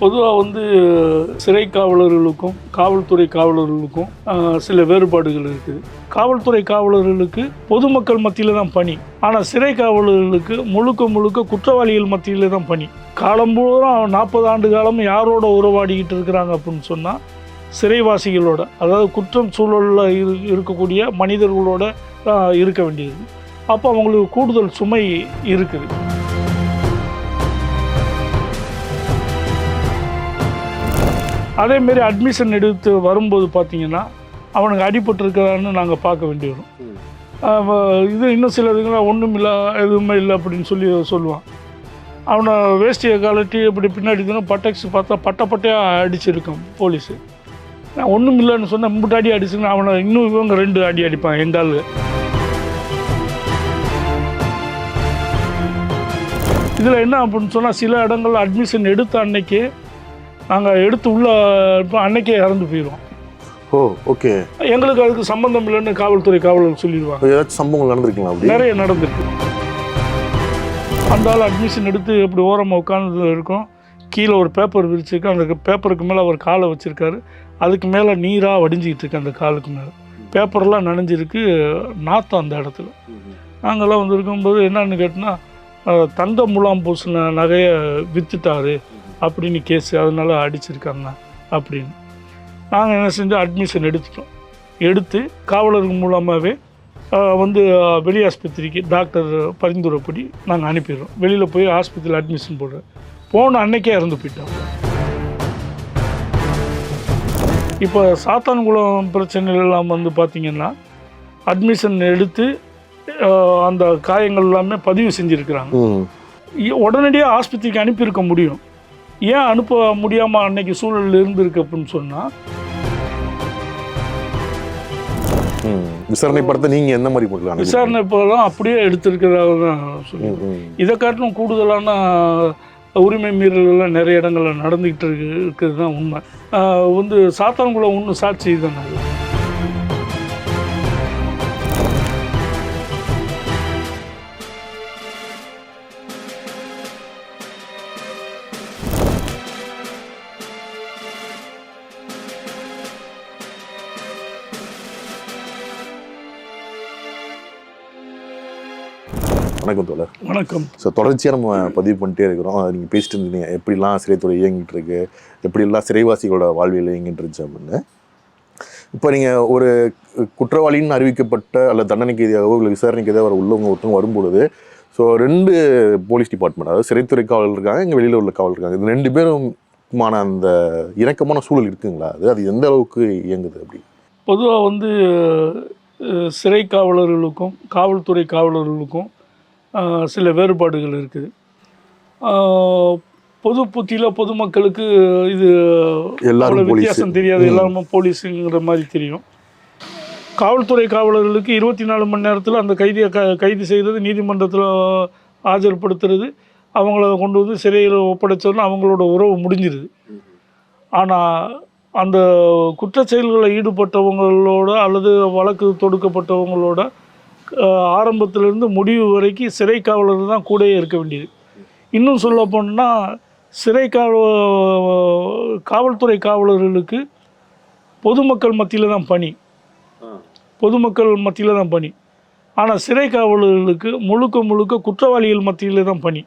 பொதுவாக வந்து சிறை காவலர்களுக்கும் காவல்துறை காவலர்களுக்கும் சில வேறுபாடுகள் இருக்குது. காவல்துறை காவலர்களுக்கு பொதுமக்கள் மத்தியில் தான் பணி. ஆனால் சிறை காவலர்களுக்கு முழுக்க முழுக்க குற்றவாளிகள் மத்தியில் தான் பணி. காலம்பூரா நாற்பது ஆண்டு காலம் யாரோட உறவாடிக்கிட்டு இருக்கிறாங்க அப்படின்னு சொன்னால் சிறைவாசிகளோட அதாவது குற்றம் சூழலில் இரு இருக்கக்கூடிய மனிதர்களோட இருக்க வேண்டியது. அப்போ அவங்களுக்கு கூடுதல் சுமை இருக்குது. அதேமாரி அட்மிஷன் எடுத்து வரும்போது பார்த்தீங்கன்னா அவனுக்கு அடிபட்டிருக்கிறான்னு நாங்கள் பார்க்க வேண்டி வரும். இது இன்னும் சில இதுங்களாம் ஒன்றும் இல்லை எதுவுமே இல்லை அப்படின்னு சொல்லி சொல்லுவான். அவனை வேஷ்டியை கழட்டி இப்படி பின்னாடி தானே பட்டக்ஸ் பார்த்தா பட்ட பட்டையாக அடிச்சிருக்கான் போலீஸு. நான் ஒன்றும் இல்லைன்னு சொன்னால் முட்டு அடி அடிச்சுன்னு அவனை இன்னும் இவங்க ரெண்டு அடி அடிப்பான் எங்கள் ஆளு. இதில் என்ன அப்படின்னு சொன்னால் சில இடங்கள்ல அட்மிஷன் எடுத்த அன்னைக்கே நாங்கள் எடுத்து உள்ள அன்னைக்கே இறந்து போயிடுவோம் ஓ ஓகே. எங்களுக்கு அதுக்கு சம்பந்தம் இல்லைன்னு காவல்துறை காவலர் சொல்லிடுவாங்க. ஏதாச்சும் சம்பவங்கள் நடந்திருக்குங்களா அப்படி? நிறைய நடந்திருக்கு. அந்த ஆள் அட்மிஷன் எடுத்து இப்படி ஓரமாக உட்காந்து இருக்கும். கீழே ஒரு பேப்பர் விரிச்சிருக்கு. அந்த பேப்பருக்கு மேலே அவர் காலை வச்சுருக்காரு. அதுக்கு மேலே நீராக வடிஞ்சிக்கிட்டு இருக்கு அந்த காலுக்கு மேலே. பேப்பர்லாம் நனைஞ்சிருக்கு. நாத்தம் அந்த இடத்துல. நாங்கள்லாம் வந்து இருக்கும்போது என்னன்னு கேட்டோன்னா தங்க முலாம் பூசின நகையை விற்றுட்டாரு அப்படின்னு கேஸு அதனால அடிச்சிருக்காங்க அப்படின்னு. நாங்கள் என்ன செஞ்சோம்? அட்மிஷன் எடுத்துட்டோம். எடுத்து காவலர்கள் மூலமாகவே வந்து வெளி ஆஸ்பத்திரிக்கு டாக்டர் பரிந்துரைப்படி நாங்கள் அனுப்பிடுறோம். வெளியில் போய் ஆஸ்பத்திரியில் அட்மிஷன் போடுறோம் போன அன்னைக்கே இறந்து போயிட்டோம் இப்போ சாத்தான்குளம் பிரச்சனைலாம் வந்து பார்த்திங்கன்னா அட்மிஷன் எடுத்து அந்த காயங்கள் எல்லாமே பதிவு செஞ்சுருக்கிறாங்க. உடனடியாக ஆஸ்பத்திரிக்கு அனுப்பியிருக்க முடியும். ஏன் அனுப்ப முடியாமல் அன்னைக்கு சூழல் இருந்திருக்கு அப்படின்னு சொன்னால் விசாரணை படத்தை நீங்கள் எந்த மாதிரி போடலாம் விசாரணை இப்போலாம் அப்படியே எடுத்திருக்கிறதாக தான் சொல்லுவேன் இதை காட்டிலும் கூடுதலான உரிமை மீறல்கள்லாம் நிறைய இடங்களில் நடந்துக்கிட்டு இருக்கு இருக்கிறது தான் உண்மை. வந்து சாத்தான்குளம் ஒன்று சாட்சி தானே வணக்கம் தோழர். வணக்கம். ஸோ தொடர்ச்சியாக நம்ம பதிவு பண்ணிட்டே இருக்கிறோம். நீங்கள் பேசிட்டு இருந்தீங்க. எப்படிலாம் சிறைத்துறை இயங்கிட்டு இருக்கு? எப்படிலாம் சிறைவாசிகளோட வாழ்வியல் இயங்கிட்டு இருந்துச்சு அப்படின்னு. இப்போ நீங்கள் ஒரு குற்றவாளின்னு அறிவிக்கப்பட்ட அல்லது தண்டனைக்கு எதிராகவோ இல்லை விசாரணைக்கு எதிராக உள்ளவங்க ஒருத்தவங்க வரும்பொழுது ஸோ ரெண்டு போலீஸ் டிபார்ட்மெண்ட் அதாவது சிறைத்துறை காவலர் இருக்காங்க இங்கே வெளியில் உள்ள காவலர் இருக்காங்க. இது ரெண்டு பேருமான அந்த இணக்கமான சூழல் இருக்குங்களா? அது அது எந்த அளவுக்கு இயங்குது அப்படி? பொதுவாக வந்து சிறை காவலர்களுக்கும் காவல்துறை காவலர்களுக்கும் சில வேறுபாடுகள் இருக்குது. பொது புத்தியில் பொதுமக்களுக்கு இது எல்லாரும் வித்தியாசம் தெரியாது. எல்லாருமே போலீஸுங்கிற மாதிரி தெரியும். காவல்துறை காவலர்களுக்கு இருபத்தி நாலு மணி நேரத்தில் அந்த கைதியை க கைது செய்கிறது நீதிமன்றத்தில் ஆஜர்படுத்துறது அவங்கள கொண்டு வந்து சிறையில் ஒப்படைச்சோன்னா அவங்களோட உறவு முடிஞ்சிருது. ஆனால் அந்த குற்றச் செயல்களில் ஈடுபட்டவங்களோட அல்லது வழக்கு தொடுக்கப்பட்டவங்களோட ஆரம்பத்திலிருந்து முடிவு வரைக்கும் சிறை காவலர் தான் கூடயே இருக்க வேண்டியது. இன்னும் சொல்ல போனால் சிறை காவ காவல்துறை காவலர்களுக்கு பொதுமக்கள் மத்தியில் தான் பணி. பொதுமக்கள் மத்தியில் தான் பணி. ஆனால் சிறை காவலர்களுக்கு முழுக்க முழுக்க குற்றவாளிகள் மத்தியில் தான் பணி.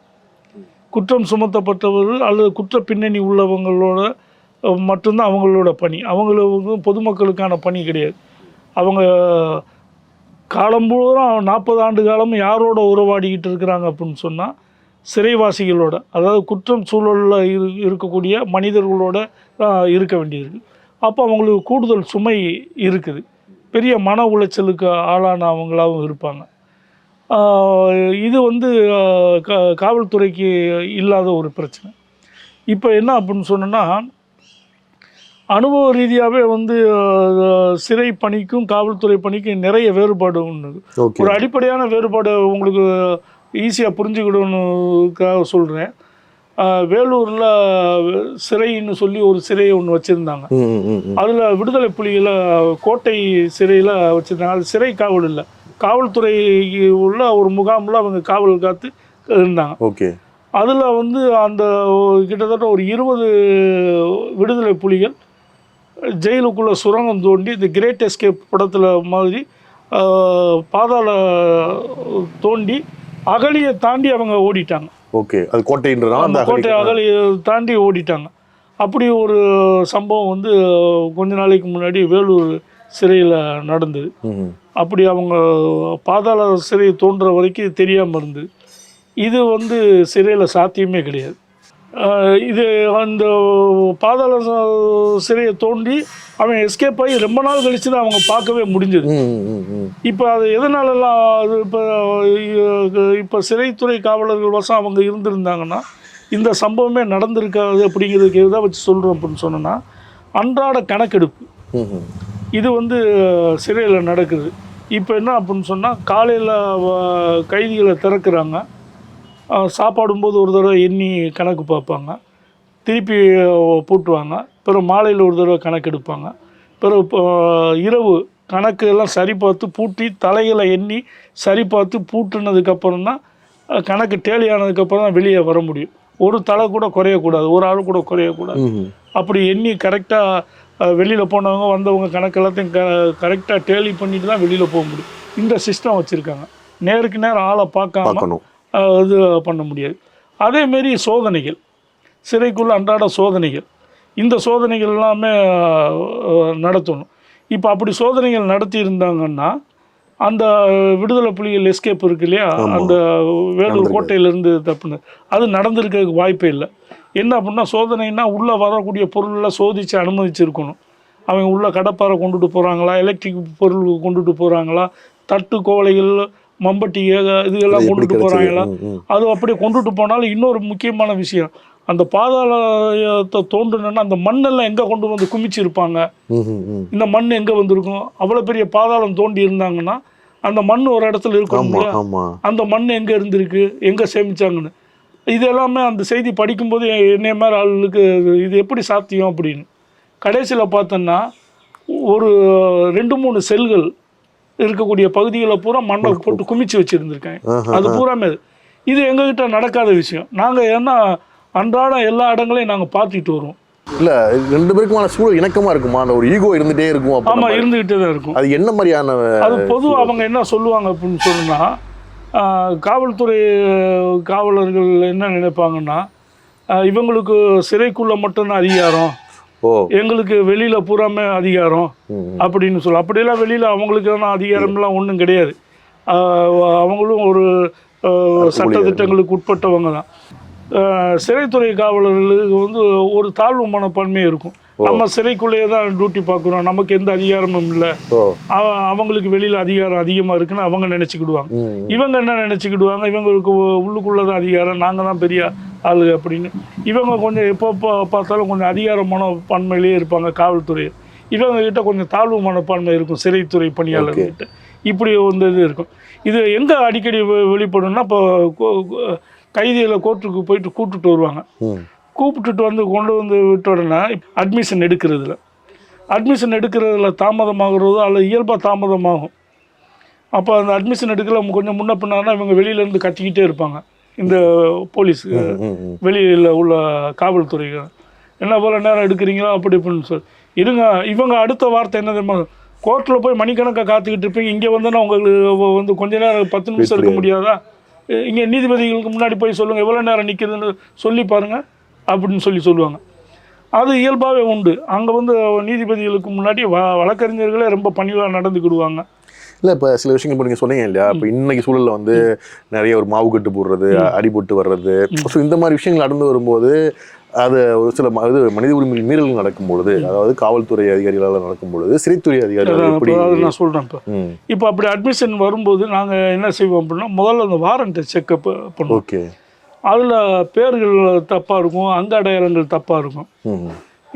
குற்றம் சுமத்தப்பட்டவர்கள் அல்லது குற்ற பின்னணி உள்ளவங்களோட மட்டும்தான் அவங்களோட பணி. அவங்களுக்கு பொதுமக்களுக்கான பணி கிடையாது. அவங்க காலம்பூரா நாற்பது ஆண்டு காலம் யாரோட உறவாடிக்கிட்டு இருக்கிறாங்க அப்படின்னு சொன்னால் சிறைவாசிகளோட அதாவது குற்றம் சூழலில் இரு இருக்கக்கூடிய மனிதர்களோட இருக்க வேண்டியது அப்போ அவங்களுக்கு கூடுதல் சுமை இருக்குது. பெரிய மன உளைச்சலுக்கு ஆளான அவங்களாகவும் இருப்பாங்க இது வந்து க காவல்துறைக்கு இல்லாத ஒரு பிரச்சனை. இப்போ என்ன அப்படின்னு சொன்னோன்னா அனுபவ ரீதியாகவே வந்து சிறை பணிக்கும் காவல்துறை பணிக்கும் நிறைய வேறுபாடு உண்டு ஓகே. ஒரு அடிப்படையான வேறுபாடு உங்களுக்கு ஈஸியாக புரிஞ்சுக்கிடணுக்காக சொல்கிறேன் வேலூரில் சிறைன்னு சொல்லி ஒரு சிறை ஒன்று வச்சுருந்தாங்க. அதில் விடுதலை புலிகளை கோட்டை சிறையில் வச்சுருந்தாங்க. அது சிறை காவல் இல்லை. காவல்துறை உள்ள ஒரு முகாமில் அவங்க காவல் காத்து இருந்தாங்க. ஓகே. அதில் வந்து அந்த கிட்டத்தட்ட ஒரு இருபது விடுதலை புலிகள் ஜெயிலுக்குள்ளே சுரங்கம் தோண்டி இந்த கிரேட் எஸ்கேப் படத்தில் மாதிரி பாதாள தோண்டி அகலியை தாண்டி அவங்க ஓடிட்டாங்க. ஓகே அது கோட்டைன்றதுனால அந்த கோட்டை அகலியை தாண்டி ஓடிட்டாங்க. அப்படி ஒரு சம்பவம் வந்து கொஞ்ச நாளைக்கு முன்னாடி வேலூர் சிறையில் நடந்தது. அப்படி அவங்க பாதாள சிறை தோன்ற வரைக்கும் தெரியாமல் இருந்தது. இது வந்து சிறையில் சாத்தியமே கிடையாது. இது அந்த பாதாள சிறையை தோண்டி அவன் எஸ்கேப் ஆகி ரொம்ப நாள் கழிச்சு தான் அவங்க பார்க்கவே முடிஞ்சது. இப்போ அது எதனாலலாம் அது இப்போ இப்போ சிறைத்துறை காவலர்கள் வசம் அவங்க இருந்திருந்தாங்கன்னா இந்த சம்பவமே நடந்திருக்காது அப்படிங்கிறதுக்கு எதை வச்சு சொல்கிறோம் அப்படின்னு சொன்னோன்னா அன்றாட கணக்கெடுப்பு. இது வந்து சிறையில் நடக்குது. இப்போ என்ன அப்படின்னு சொன்னால் காலையில் கைதிகளை திறக்கிறாங்க. சாப்பாடும்போது ஒரு தடவை எண்ணி கணக்கு பார்ப்பாங்க. திருப்பி பூட்டுவாங்க. பிறகு மாலையில் ஒரு தடவை கணக்கு எடுப்பாங்க. பிறகு இப்போ, இரவு கணக்கு எல்லாம் சரி பார்த்து பூட்டி தலைகளை எண்ணி சரி பார்த்து பூட்டுனதுக்கப்புறம் தான் கணக்கு டேலி ஆனதுக்கப்புறம் தான் வெளியே வர முடியும். ஒரு தலை கூட குறையக்கூடாது. ஒரு ஆள் கூட குறையக்கூடாது. அப்படி எண்ணி கரெக்டாக வெளியில் போனவங்க வந்தவங்க கணக்கு எல்லாத்தையும் க கரெக்டாக டேலி பண்ணிட்டு தான் வெளியில் போக முடியும். இந்த சிஸ்டம் வச்சுருக்காங்க. நேருக்கு நேரம் ஆளை பார்க்காம இது பண்ண முடியாது. அதேமாரி சோதனைகள். சிறைக்குள்ள அன்றாட சோதனைகள். இந்த சோதனைகள் எல்லாமே நடத்தணும். இப்போ அப்படி சோதனைகள் நடத்தி இருந்தாங்கன்னா அந்த விடுதலை புலிகள் எஸ்கேப் இருக்கு இல்லையா? அந்த வேலூர் கோட்டையிலேருந்து தப்புன்னு அது நடந்திருக்கிறதுக்கு வாய்ப்பே இல்லை. என்ன அப்படின்னா சோதனைன்னா உள்ளே வரக்கூடிய பொருளெல்லாம் சோதித்து அனுமதிச்சிருக்கணும். அவங்க உள்ள கடப்பாரை கொண்டுட்டு போகிறாங்களா எலக்ட்ரிக் பொருள் கொண்டுட்டு போகிறாங்களா தட்டு கோவலைகள் மம்பட்டி எப்படி கொண்டுட்டு போகிறாங்களா. அது அப்படியே கொண்டுட்டு போனாலும் இன்னொரு முக்கியமான விஷயம். அந்த பாதாளத்தை தோண்டணுன்னா அந்த மண்ணெல்லாம் எங்கே கொண்டு வந்து குமிச்சிருப்பாங்க? இந்த மண் எங்கே வந்திருக்கும்? அவ்வளோ பெரிய பாதாளம் தோண்டி இருந்தாங்கன்னா அந்த மண் ஒரு இடத்துல இருக்கும் அந்த மண் எங்கே இருந்திருக்கு? எங்கே சேமிச்சாங்கன்னு. இது எல்லாமே அந்த செய்தி படிக்கும்போது என்னைய மாதிரி ஆளுகளுக்கு இது- இது எப்படி சாத்தியம் அப்படின்னு. கடைசியில் பார்த்தோன்னா ஒரு ரெண்டு மூணு செல்கள் இருக்கக்கூடிய பகுதிகளை பூரா மண்ணை போட்டு குமிச்சு வச்சுருந்துருக்காங்க ஆஹா, அது பூராமே இது. இது எங்ககிட்ட நடக்காத விஷயம். நாங்கள் ஏன்னா அன்றாடம் எல்லா இடங்களையும் நாங்கள் பார்த்துட்டு வருவோம். இல்ல ரெண்டு பேருக்குமான சூழல் இணக்கமா இருக்குமா? அந்த ஒரு ஈகோ இருந்துட்டே இருக்கும் நம்ம- இருந்துக்கிட்டே தான் இருக்கும். அது என்ன மாதிரியான அது பொதுவாக அவங்க என்ன சொல்லுவாங்க அப்படின்னு சொன்னா காவல்துறை காவலர்கள் என்ன நினைப்பாங்கன்னா இவங்களுக்கு சிறைக்குள்ள மட்டும்தான் அதிகாரம். எங்களுக்கு வெளியில பூராமே அதிகாரம் அப்படின்னு சொல்ல. அப்படியெல்லாம் வெளியில அவங்களுக்கான அதிகாரம்லாம் ஒன்றும் கிடையாது. அவங்களும் ஒரு ஆஹ், சட்டதிட்டங்களுக்கு உட்பட்டவங்க தான். சிறைத்துறை காவலர்களுக்கு வந்து ஒரு தாழ்வு மனப்பான்மை இருக்கும். நம்ம சிறைக்குள்ளேயே தான் டியூட்டி பார்க்குறோம். நமக்கு எந்த அதிகாரமும் இல்லை. அவங்களுக்கு வெளியில் அதிகாரம் அதிகமாக இருக்குன்னு அவங்க நினச்சிக்கிடுவாங்க. இவங்க என்ன நினச்சிக்கிடுவாங்க? இவங்களுக்கு உள்ளுக்குள்ளே தான் அதிகாரம். நாங்கள் தான் பெரிய ஆளு அப்படின்னு. இவங்க கொஞ்சம் எப்போ பா- பார்த்தாலும் கொஞ்சம் அதிகார மனப்பான்மையிலேயே இருப்பாங்க காவல்துறை. இவங்க கிட்ட கொஞ்சம் தாழ்வு மனப்பான்மை இருக்கும் சிறைத்துறை பணியாளர்கிட்ட இப்படி வந்து இது இருக்கும். இது எங்கே அடிக்கடி வெ- வெளிப்படும்னா இப்போ கோ- கோ- கைதிகளை கோர்ட்டுக்கு போயிட்டு கூப்பிட்டுட்டு வருவாங்க. கூப்பிட்டுட்டு வந்து கொண்டு வந்து விட்ட உடனே அட்மிஷன் எடுக்கிறதுல. அட்மிஷன் எடுக்கிறதுல தாமதமாகிறதோ அல்லது இயல்பாக தாமதமாகும். அப்போ அந்த அட்மிஷன் எடுக்கல கொஞ்சம் முன்ன பின்னானா இவங்க வெளியிலேருந்து கத்திக்கிட்டே இருப்பாங்க. இந்த போலீஸ். வெளியில் உள்ள காவல்துறைகள் என்ன போல் நேரம் எடுக்கிறீங்களா அப்படி இப்படின்னு சொல்லி. இருங்க இவங்க அடுத்த வார்த்தை என்ன தெரியுமா? கோர்ட்டில் போய் மணிக்கணக்காக காத்துக்கிட்டு இருப்பீங்க. இங்கே வந்தோன்னா உங்களுக்கு வந்து கொஞ்ச நேரம் பத்து நிமிஷம் இருக்க முடியாதா? இங்கே நீதிபதிகளுக்கு முன்னாடி போய் சொல்லுங்கள் எவ்வளோ நேரம் நிற்குதுன்னு சொல்லி பாருங்க அப்படின்னு சொல்லி சொல்லுவாங்க. அது இயல்பாகவே உண்டு. அங்கே வந்து நீதிபதிகளுக்கு முன்னாடி வ வழக்கறிஞர்களே ரொம்ப பணிவாக நடந்துக்கிடுவாங்க. இல்ல இப்ப சில விஷயங்கள் இப்ப நீங்க சொன்னீங்க இல்லையா? இப்ப இன்னைக்கு சூழல்ல வந்து நிறைய ஒரு மாவு கட்டு போடுறது அடிபட்டு வர்றது. ஸோ இந்த மாதிரி விஷயங்கள் நடந்து வரும்போது அது ஒரு சில இது மனித உரிமை மீறல்கள் நடக்கும் பொழுது அதாவது காவல்துறை அதிகாரிகளால் நடக்கும் பொழுது சிறைத்துறை அதிகாரிகள் எப்படி நான் சொல்கிறேன் இப்போ. இப்போ அப்படி அட்மிஷன் வரும்போது நாங்கள் என்ன செய்வோம் அப்படின்னா முதல்ல அந்த வாரண்ட்டை செக்கப் பண்ணுவோம். ஓகே. அதில் பேர்கள் தப்பாக இருக்கும் அங்க அடையாளங்கள் தப்பாக இருக்கும்.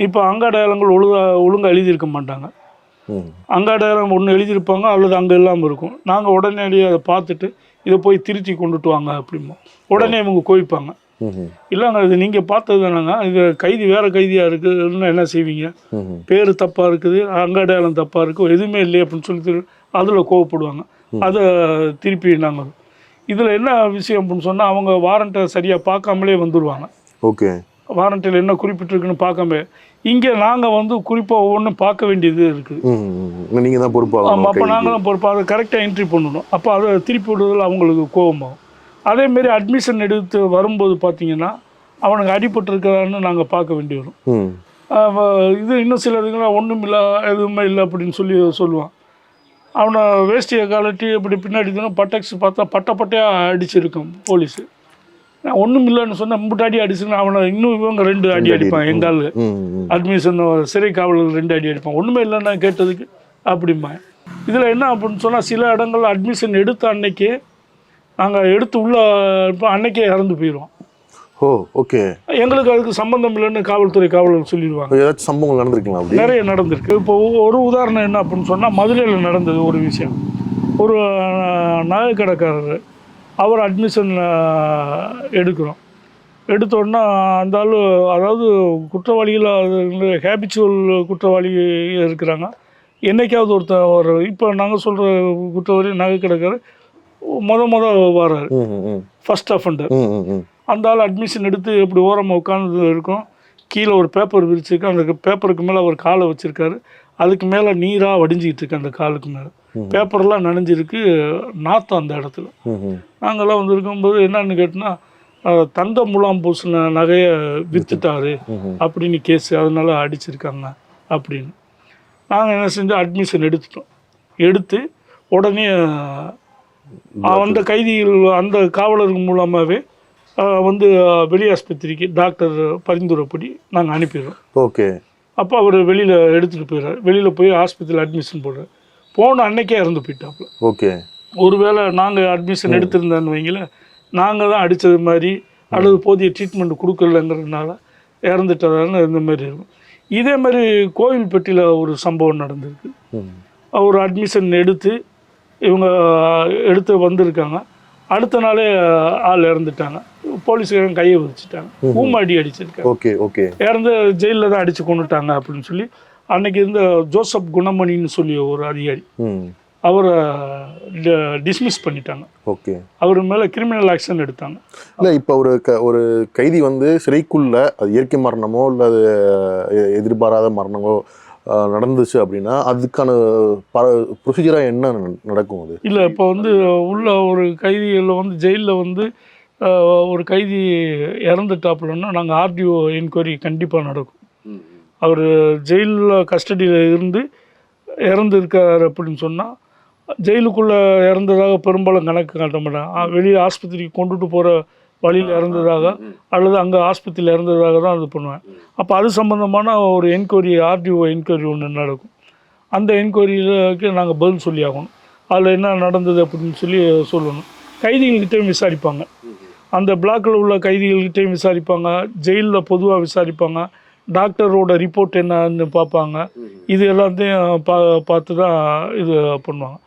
இப்போ அங்க அடையாளங்கள் ஒழுங்கா ஒழுங்காக எழுதியிருக்க மாட்டாங்க. ம் அங்க அடையாளம் ஒன்று எழுதியிருப்பாங்க அல்லது அங்கே இல்லாமல் இருக்கும். நாங்கள் உடனடியாக அதை பார்த்துட்டு இதை போய் திருத்தி கொண்டுட்டு வாங்க அப்படிம்போம் உடனே இவங்க கோவிப்பாங்க. இல்லைங்க இது நீங்கள் பார்த்தது தானேங்க. இது கைதி வேறு கைதியாக இருக்குதுன்னு என்ன செய்வீங்க? பேர் தப்பாக இருக்குது அங்க அடையாளம் தப்பாக இருக்குது எதுவுமே இல்லையே அப்படின்னு சொல்லி அதில் கோவப்படுவாங்க. அதை திருப்பி நாங்கள் இதில் என்ன விஷயம் அப்படின்னு சொன்னால் அவங்க வாரண்ட்டை சரியாக பார்க்காமலே வந்துடுவாங்க ஓகே. வாரண்ட்டில் என்ன குறிப்பிட்டிருக்குன்னு பார்க்காம இங்கே நாங்கள் வந்து குறிப்பாக ஒவ்வொன்றும் பார்க்க வேண்டியது இருக்குது நீங்கள் தான் ஆமாம் பொறுப்பாக அப்போ நாங்களும் பொறுப்பு அதை கரெக்டாக என்ட்ரி பண்ணணும். அப்போ அதை திருப்பி விடுறதுல அவங்களுக்கு கோபமாகும். அதேமாரி அட்மிஷன் எடுத்து வரும்போது பார்த்தீங்கன்னா அவனுக்கு அடிபட்டிருக்கிறான்னு நாங்கள் பார்க்க வேண்டி வரும். இது இன்னும் சில இதுங்களாம் ஒன்றும் இல்லை எதுவுமே இல்லை அப்படின்னு சொல்லி சொல்லுவான். அவனை வேஷ்டியை கலட்டி இப்படி பின்னாடி தான் பட்டக்ஸ் பார்த்தா பட்ட பட்டையாக அடிச்சிருக்கான் போலீஸு. நான் ஒன்றும் இல்லைன்னு சொன்னால் முட்டாடி அடி அடிச்சுன்னு அவனை இன்னும் இவங்க ரெண்டு அடி அடிப்பான் எங்கால். ம் ம் அட்மிஷன் சிறை காவலர் ரெண்டு அடி அடிப்பான். ஒன்றுமே இல்லைன்னா கேட்டதுக்கு அப்படிம்பா இதில் என்ன அப்படின்னு சொன்னால் சில இடங்கள்ல அட்மிஷன் எடுத்த அன்னைக்கே நாங்கள் எடுத்து உள்ள இருப்போம் அன்னைக்கே இறந்து போயிடுவோம் ஓ ஓகே. எங்களுக்கு அதுக்கு சம்பந்தம் இல்லைன்னு காவல்துறை காவலர் சொல்லிடுவாங்க. ஏதாச்சும் சம்பவங்கள் நடந்திருக்கலாம் நிறைய நடந்திருக்கு. இப்போ ஒரு உதாரணம் என்ன அப்படின்னு சொன்னால் மதுரையில் நடந்தது ஒரு விஷயம். ஒரு அஹ், நகை கடைக்காரர் அவர் அட்மிஷன் எடுக்கிறோம். எடுத்தோடனே அந்த ஆள் அதாவது குற்றவாளிகள் அது ஹேபிச்சுவல் குற்றவாளி இருக்கிறாங்க. என்னைக்காவது ஒருத்தர் ஒரு இப்போ நாங்கள் சொல்கிற குற்றவாளி நகை கடைக்காரர் முத முத வர்றாரு ஃபர்ஸ்ட் அஃபண்டர் அந்த ஆள் அட்மிஷன் எடுத்து இப்படி ஓரமாக உட்காந்து இருக்கும். கீழே ஒரு பேப்பர் விரிச்சிருக்கு. அந்த பேப்பருக்கு மேலே அவர் காலை வச்சிருக்காரு. அதுக்கு மேலே நீராக வடிஞ்சிக்கிட்டு இருக்கு அந்த காலுக்கு மேலே. பேப்பர்லாம் நனைஞ்சிருக்கு நாத்தம் அந்த இடத்துல. நாங்கள்லாம் வந்து இருக்கும்போது என்னன்னு கேட்டோன்னா தங்க முலாம் பூசின நகையை விற்றுட்டாரு அப்படின்னு கேஸ் அதனால அடிச்சிருக்காங்க அப்படின்னு. நாங்கள் என்ன செஞ்சோம் அட்மிஷன் எடுத்துட்டோம். எடுத்து உடனே அந்த கைதிகள் அந்த காவலர்கள் மூலமாகவே வந்து வெளி ஆஸ்பத்திரிக்கு டாக்டர் பரிந்துரைப்படி நாங்கள் அனுப்பிடுறோம். ஓகே. அப்போ அவர் வெளியில் எடுத்துகிட்டு போயிடுறாரு வெளியில் போய் ஆஸ்பத்திரியில் அட்மிஷன் போடுறாரு. போன அன்னைக்கே இறந்து போயிட்டாப்புல. ஓகே. ஒருவேளை நாங்கள் அட்மிஷன் எடுத்திருந்தோன்னு வைங்களேன் நாங்கள் தான் அடித்தது மாதிரி அல்லது போதிய ட்ரீட்மெண்ட் கொடுக்கலங்கிறதுனால இறந்துட்டதான்னு இந்த மாதிரி இருக்கும். இதே மாதிரி கோவில்பட்டியில் ஒரு சம்பவம் நடந்திருக்கு. ஒரு அட்மிஷன் எடுத்து இவங்க எடுத்து வந்திருக்காங்க. அடுத்த நாளே ஆள் இறந்துட்டாங்க. போலீஸ்காரங்க கையை வச்சுட்டாங்க ஊமாடி அடிச்சிருக்காங்க. Okay okay. இறந்து ஜெயிலில் தான் அடித்து கொண்டுட்டாங்க அப்படின்னு சொல்லி அன்னைக்கு இருந்த ஜோசப் குணமணின்னு சொல்லி ஒரு அதிகாரி ம். அவரை டிஸ்மிஸ் பண்ணிட்டாங்க. ஓகே. அவர் மேலே கிரிமினல் ஆக்ஷன் எடுத்தாங்க. இல்லை இப்போ ஒரு க ஒரு கைதி வந்து சிறைக்குள்ள அது இயற்கை மரணமோ இல்லை அது எதிர்பாராத மரணமோ நடந்துச்சு அப்படின்னா அதுக்கான ப ப்ரொசீஜராக என்ன நட- நடக்கும் அது? இல்லை இப்போ வந்து உள்ள ஒரு கைதிகளில் வந்து ஜெயிலில் வந்து ஒரு கைதி இறந்துட்டாப்புலன்னா நாங்கள் ஆர்டிஓ என்கொயரி கண்டிப்பாக நடக்கும். அவர் ஜெயிலில் கஸ்டடியில் இருந்து இறந்துருக்கார் அப்படின்னு சொன்னால் ஜெயிலுக்குள்ளே இறந்ததாக பெரும்பாலும் கணக்கு காட்ட மாட்டாங்க. வெளியே ஆஸ்பத்திரிக்கு கொண்டுட்டு போகிற வழியில் இறந்ததாக அல்லது அங்கே ஆஸ்பத்திரியில் இறந்ததாக தான் அது பண்ணுவேன். அப்போ அது சம்மந்தமான ஒரு என்கொயரி ஆர்டிஓ என்கொயரி ஒன்று நடக்கும். அந்த என்கொயரிக்கு நாங்கள் பதில் சொல்லி ஆகணும். அதில் என்ன நடந்தது அப்படின்னு சொல்லி சொல்லணும். கைதிகள்கிட்டையும் விசாரிப்பாங்க. அந்த பிளாக்கில் உள்ள கைதிகள்கிட்டையும் விசாரிப்பாங்க. ஜெயிலில் பொதுவாக விசாரிப்பாங்க. டாக்டரோட ரிப்போர்ட் என்னன்னு பார்ப்பாங்க. இது எல்லாத்தையும் பா பார்த்து தான் இது பண்ணுவாங்க.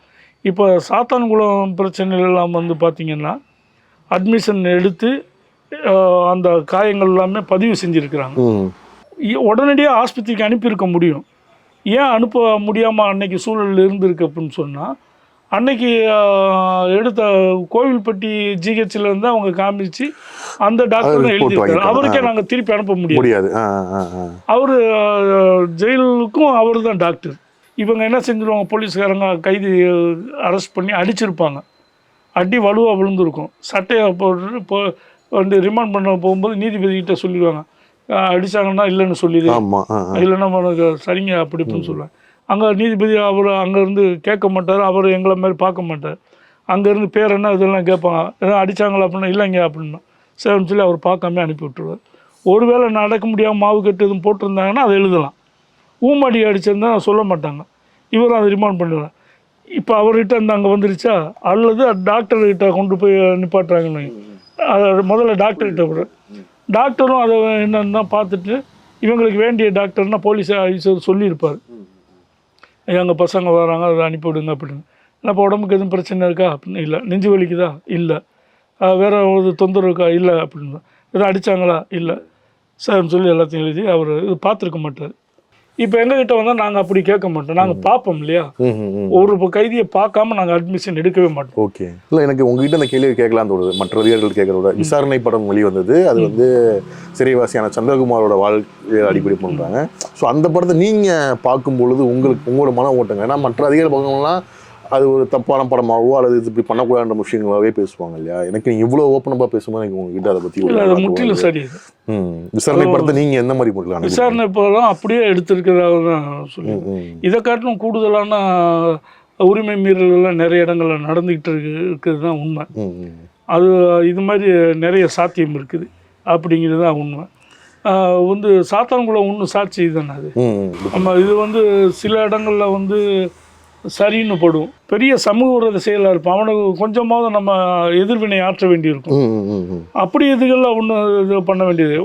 இப்போ சாத்தான்குளம் பிரச்சனைகள் எல்லாம் வந்து பார்த்திங்கன்னா அட்மிஷன் எடுத்து அந்த காயங்கள் எல்லாமே பதிவு செஞ்சுருக்கிறாங்க. உடனடியாக ஆஸ்பத்திரிக்கு அனுப்பியிருக்க முடியும். ஏன் அனுப்ப முடியாமல் அன்னைக்கு சூழல் இருந்திருக்கு அப்படின்னு சொன்னால் அன்னைக்கு எடுத்த கோவில்பட்டி ஜிஹெச்சில் இருந்து அவங்க காமிச்சு அந்த டாக்டர் report எழுதியிருக்காரு. அவருக்கே நாங்கள் திருப்பி அனுப்ப முடியாது. அவர் ஜெயிலுக்கும் அவர் தான் டாக்டர். இவங்க என்ன செஞ்சிருவாங்க? போலீஸ்காரங்க கைதி அரெஸ்ட் பண்ணி அடிச்சிருப்பாங்க. அடி வலுவாக விழுந்திருக்கும். சட்டையை போட்டு இப்போ வந்து ரிமாண்ட் பண்ண போகும்போது நீதிபதி கிட்ட சொல்லிடுவாங்க. அடிச்சாங்கன்னா இல்லைன்னு சொல்லிடு. இல்லைன்னா சரிங்க அப்படி இப்படின்னு சொல்லுவேன் அங்கே நீதிபதி அவர் அங்கேருந்து கேட்க மாட்டார் அவர் எங்களை மாதிரி பார்க்க மாட்டார். அங்கேருந்து பேர் என்ன இதெல்லாம் கேட்பாங்க. எதாவது அடிச்சாங்களா அப்படின்னா இல்லைங்க அப்படின்னா சரின்னு சொல்லி அவர் பார்க்காம அனுப்பி விட்டுருவார். ஒருவேளை நடக்க முடியாமல் மாவு கட்டு எதுவும் போட்டிருந்தாங்கன்னா அதை எழுதலாம். ஊமாடி அடிச்சிருந்தா சொல்ல மாட்டாங்க. இவரும் அதை ரிமாண்ட் பண்ணிடுவார். இப்போ அவர்கிட்ட இருந்து அங்கே வந்துருச்சா? அல்லது டாக்டர்கிட்ட கொண்டு போய் நிப்பாட்டுறாங்கன்னு அதை முதல்ல டாக்டர்கிட்ட விட. டாக்டரும் அதை என்னன்னா பார்த்துட்டு இவங்களுக்கு வேண்டிய டாக்டர்னால் போலீஸ் ஆஃபீஸர் சொல்லியிருப்பார். எங்கள் பசங்க வராங்க அதை அனுப்பி விடுங்க அப்படின்னு. அப்போ உடம்புக்கு எதுவும் பிரச்சனை இருக்கா? அப்படின்னு இல்லை. நெஞ்சு வலிக்குதா? இல்லை. வேறு ஒரு தொந்தரவு இருக்கா? இல்லை அப்படின்னு எதுவும் அடித்தாங்களா இல்லை. சார் சொல்லி எல்லாத்தையும் எழுதி அவர் இது பார்த்துருக்க மாட்டார். இப்போ எங்ககிட்ட வந்தால் நாங்கள் அப்படி கேட்க மாட்டோம். நாங்கள் பார்ப்போம் இல்லையா? ஒரு கைதியை பார்க்காம நாங்கள் அட்மிஷன் எடுக்கவே மாட்டோம். ஓகே. இல்லை எனக்கு உங்ககிட்ட அந்த கேள்வி கேட்கலாம் தோணுது. மற்ற அதிகாரிகள் கேட்கறத விட விசாரணை படம் வெளிவந்தது. அது வந்து சிறைவாசியான சந்திரகுமாரோட வாழ்க்கையை அடிப்படை பண்ணுறாங்க ஸோ அந்த படத்தை நீங்கள் பார்க்கும் பொழுது உங்களுக்கு உங்களோட மன ஓட்டங்க ஏன்னா மற்ற அதிகாரி படங்கள்லாம் அது ஒரு தப்பான படமாகவோ அல்லது இது இப்படி பண்ணக்கூடாத விஷயங்களாவே பேசுவாங்க இல்லையா எனக்கு நீங்கள் இவ்வளோ ஓப்பனப்பாக பேசும்போது எனக்கு உங்ககிட்ட அதை பற்றி இல்லை அது முற்றிலும் சரி விசாரணை படத்தை நீங்கள் எந்த மாதிரி அணுகுறீங்க? விசாரணை இப்போதான் அப்படியே எடுத்திருக்கிறதாக தான் சொல்லி ம், ம். இதை காட்டிலும் கூடுதலான உரிமை மீறல்கள்லாம் நிறைய இடங்கள்ல நடந்துக்கிட்டு இருக்கு இருக்கிறது தான் உண்மை. அது இது மாதிரி நிறைய சாத்தியம் இருக்குது அப்படிங்கிறது தான் உண்மை வந்து சாத்தான்குளம் ஒன்று சாட்சி தானே அது. நம்ம இது வந்து சில இடங்கள்ல வந்து சரின்னு படும். பெரிய சமூக விரோத செயலாக இருப்பான் அவனுக்கு கொஞ்சமாவது நம்ம எதிர்வினை ஆற்ற வேண்டியிருக்கும். அப்படி இதுகளில் ஒன்றும் இது பண்ண வேண்டியது?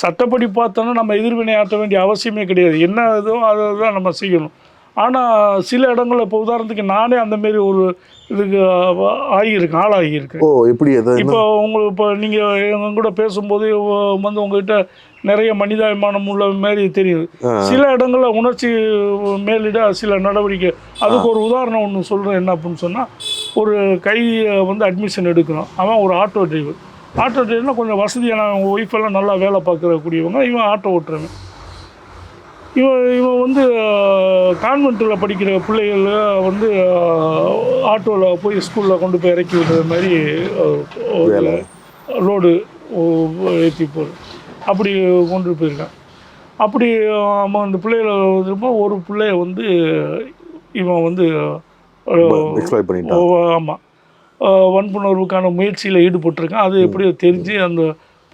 சட்டப்படி பார்த்தோன்னா நம்ம எதிர்வினை ஆற்ற வேண்டிய அவசியமே கிடையாது. என்ன இதோ அதை தான் நம்ம செய்யணும். ஆனால் சில இடங்கள்ல இப்போ உதாரணத்துக்கு நானே அந்த மாரி ஒரு இதுக்கு ஆகியிருக்கேன் ஆளாகியிருக்கேன். ஓ எப்படி இப்போ உங்களுக்கு இப்போ நீங்கள் எங்க கூட பேசும்போது வந்து உங்ககிட்ட நிறைய மனிதாபிமானம் உள்ள மாதிரி தெரியுது. சில இடங்கள்ல உணர்ச்சி மேலிட சில நடவடிக்கை. அதுக்கு ஒரு உதாரணம் ஒன்று சொல்கிறேன் என்ன அப்படின்னு சொன்னால் ஒரு கைதியை வந்து அட்மிஷன் எடுக்கிறோம் அவன் ஒரு ஆட்டோ டிரைவர் ஆட்டோ டிரைவர்னா கொஞ்சம் வசதியான ஒய்ஃப் எல்லாம் நல்லா வேலை பார்க்கக்கூடியவங்க இவன் ஆட்டோ ஓட்டுறவன். இவன் இவன் வந்து கான்வென்ட்டில் படிக்கிற பிள்ளைகள் வந்து ஆட்டோவில் போய் ஸ்கூலில் கொண்டு போய் இறக்கி விடுற மாதிரி. லோடு ஏற்றி போகுது அப்படி கொண்டு போயிருக்கான். அப்படி அவன் அந்த பிள்ளைகளை வரும்போது ஒரு பிள்ளைய வந்து இவன் வந்து ஆமாம் வன்புணர்வுக்கான முயற்சியில் ஈடுபட்டிருக்கான். அது எப்படியோ தெரிஞ்சு அந்த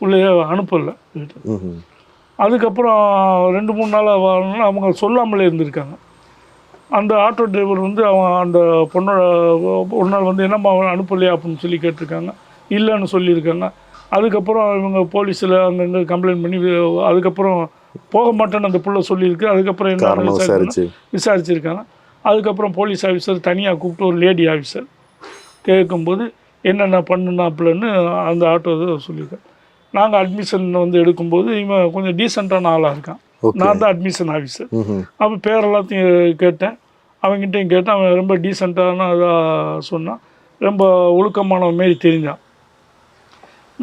பிள்ளைய அனுப்பலை. அதுக்கப்புறம் ரெண்டு மூணு நாளாக வரணும்னு அவங்க சொல்லாமலே இருந்திருக்காங்க. அந்த ஆட்டோ டிரைவர் வந்து அவன் அந்த பொண்ணோட ஒரு நாள் வந்து என்னம்மா அவன் அனுப்பலையா அப்படின்னு சொல்லி கேட்டிருக்காங்க. இல்லைன்னு சொல்லியிருக்காங்க. அதுக்கப்புறம் இவங்க போலீஸில் அங்கங்கே கம்ப்ளைண்ட் பண்ணி அதுக்கப்புறம் போக மாட்டேன்னு அந்த புள்ள சொல்லியிருக்கு. அதுக்கப்புறம் என்ன விசாரிச்சு விசாரிச்சிருக்காங்க. அதுக்கப்புறம் போலீஸ் ஆஃபீஸர் தனியாக கூப்பிட்டு ஒரு லேடி ஆஃபீஸர் கேட்கும்போது என்னென்ன பண்ணுனாப்புலன்னு அந்த ஆட்டோ சொல்லியிருக்கேன் நாங்கள் அட்மிஷன் வந்து எடுக்கும்போது இவன் கொஞ்சம் டீசெண்டான ஆளாக இருக்கான். நான் தான் அட்மிஷன் ஆஃபீஸர். அப்போ பேர் எல்லாத்தையும் கேட்டேன். அவங்ககிட்டையும் கேட்டேன். அவன் ரொம்ப டீசெண்டான இதாக சொன்னான். ரொம்ப ஒழுக்கமான மாரி தெரிஞ்சான்.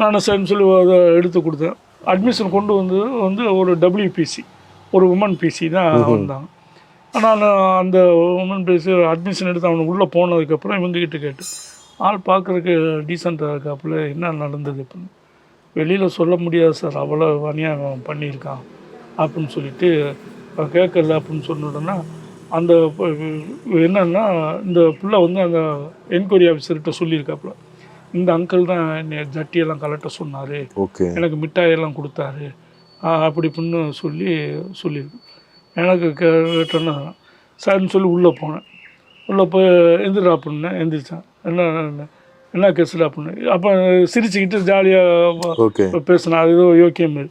நான் சரின்னு சொல்லி அதை எடுத்து கொடுத்தேன். அட்மிஷன் கொண்டு வந்து வந்து ஒரு டபிள்யூபிசி ஒரு உமன் பிசி தான் வந்தாங்க. ஆனால் அந்த உமன் பிசி அட்மிஷன் எடுத்து அவனுக்கு உள்ளே போனதுக்கப்புறம் இவங்ககிட்ட கேட்டு ஆள் பார்க்குறதுக்கு டீசெண்டாக இருக்காப்புல என்ன நடந்தது அப்படின்னு. வெளியில் சொல்ல முடியாது சார். அவ்வளோ அநியாயம் பண்ணியிருக்கான் அப்படின்னு சொல்லிட்டு கேட்கல அப்படின்னு சொன்ன உடனே அந்த என்னன்னா இந்த புள்ள வந்து அந்த என்கொயரி ஆஃபீஸர்கிட்ட சொல்லியிருக்காப்புல இந்த அங்கிள் தான் என்னை ஜட்டியெல்லாம் கலட்ட சொன்னார். எனக்கு மிட்டாயெல்லாம் கொடுத்தாரு. அப்படி இப்படின்னு சொல்லி சொல்லியிருக்கு. எனக்கு கேட்டோன்னா சரின்னு சொல்லி உள்ளே போனேன். உள்ளே போய் எந்திரா அப்படின்னேன் எந்திரிச்சேன். என்ன? என்ன- கேஸில் அப்படின்னு அப்போ? சிரிச்சுக்கிட்டு ஜாலியாக பேசினா அது ஏதோ யோக்கியம்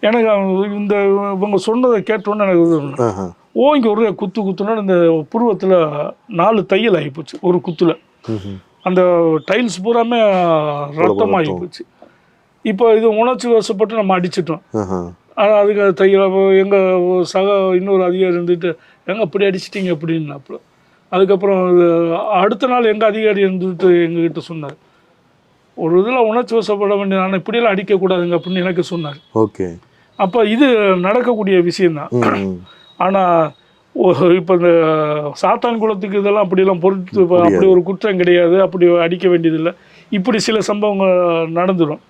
எனக்கு இந்த இவங்க சொன்னதை கேட்டோன்னே எனக்கு இது ஒண்ணு. ஆஹா. ஓ இங்கே ஒரு குத்து குத்துனா இந்த புருவத்தில் நாலு தையல் ஆகிப்போச்சு ஒரு குத்தில். அந்த டைல்ஸ் பூராமே ரத்தமாகி ரத்தம். போச்சு. இப்போ இது உணர்ச்சி வசப்பட்டு நம்ம அடிச்சிட்டோம். அதுக்கு அது தையல் எங்கள் சக இன்னொரு அதிகாரி இருந்துட்டு எங்க அப்படி அடிச்சிட்டீங்க? அப்படின்னாப்புல. அதுக்கப்புறம் அது அடுத்த நாள் எங்கள் அதிகாரி இருந்துட்டு எங்ககிட்ட சொன்னார். ஒரு இதில் உணர்ச்சி வசப்பட வேண்டிய நான் இப்படியெல்லாம் அடிக்கக்கூடாதுங்க அப்படின்னு எனக்கு சொன்னார். ஓகே. அப்போ இது நடக்கக்கூடிய ம். ஆனால் இப்போ இந்த சாத்தான் குளத்துக்கு இதெல்லாம் அப்படிலாம் பொறுத்து அப்படி ஒரு குற்றம் கிடையாது அப்படி அடிக்க வேண்டியதில்லை. இப்படி சில சம்பவங்கள் நடந்துடும்